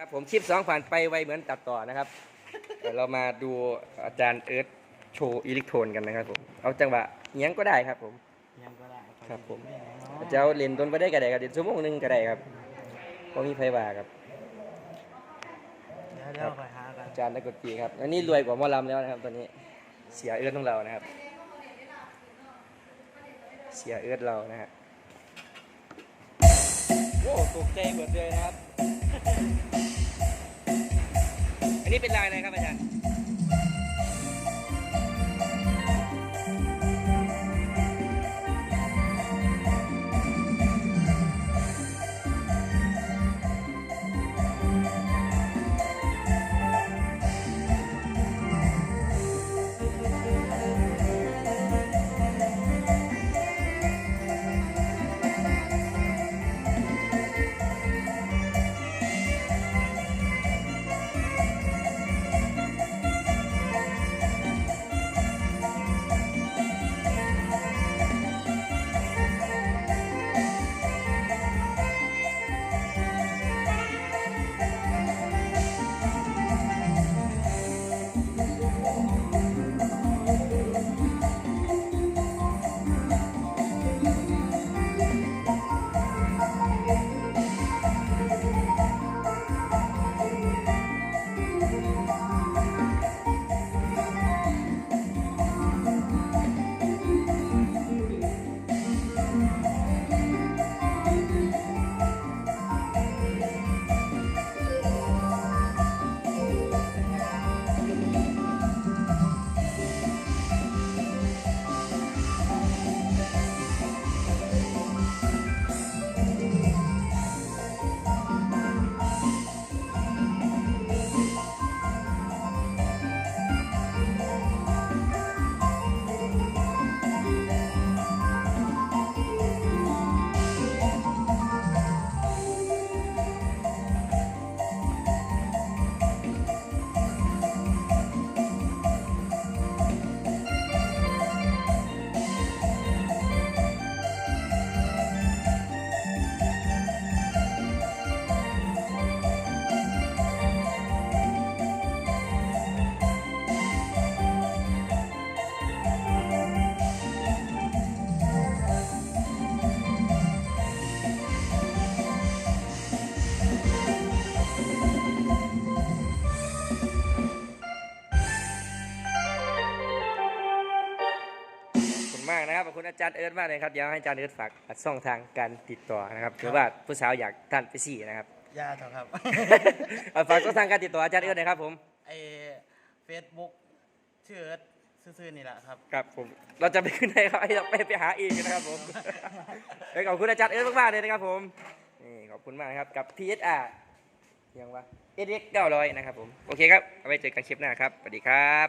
ครับผมคลิปสองผ่านไปไวเหมือนตัดต่อนะครับเดี๋ยวเรามาดูอาจารย์เอิร์ธโชว์อิเล็กโทรนกันนะครับผมเอาจังหวะเงี้ยงก็ได้ครับผม ยังก็ได้ครับผมไได้เนาะเจ้าเล่นต้นไปได้ก็ได้ครับเล่นชั่วโมงหนึงก็ได้ครับก็มีไฟว่าครับเดี๋ยวเดี๋ยวไปหากันอาจารย์นักดนตรีครับอันนี้รวยกว่าหมอลำแล้วนะครับตอนนี้เสียเอิร์ธของเรานะครับ เสียเอิร์ธเรานะฮะโอ้ตกใจหมดเลยนะครับ อันนี้เป็นลายอะไรครับอาจารย์ มากนะครับขอบคุณอาจารย์เอิร์ธมากเลยครับเดี๋ยวให้อาจารย์เอิร์ธฝากช่องทางการติดต่อนะครับหรือว่าผู้สาวอยากท่านไปสี่นะครับยาเถอะครับ เอาฝากช่องทางการติดต่ออาจารย์เอิร์ธหนะครับผมไอเฟซบุ๊กชื่อเอิร์ธซื่อๆนี่แหละครับครับผมเราจะไปขึ้นให้เขาให้เราไปไปหาเองนะครับผมเอ้ยขอบคุณอาจารย์เอิร์ธมากๆเลยนะครับผมนี่ขอบคุณมากนะครับกับ PSR ยังวะ SX 900นะครับผม โอเคครับ เอาไว้เจอกันคลิปหน้าครับ สวัสดีครับ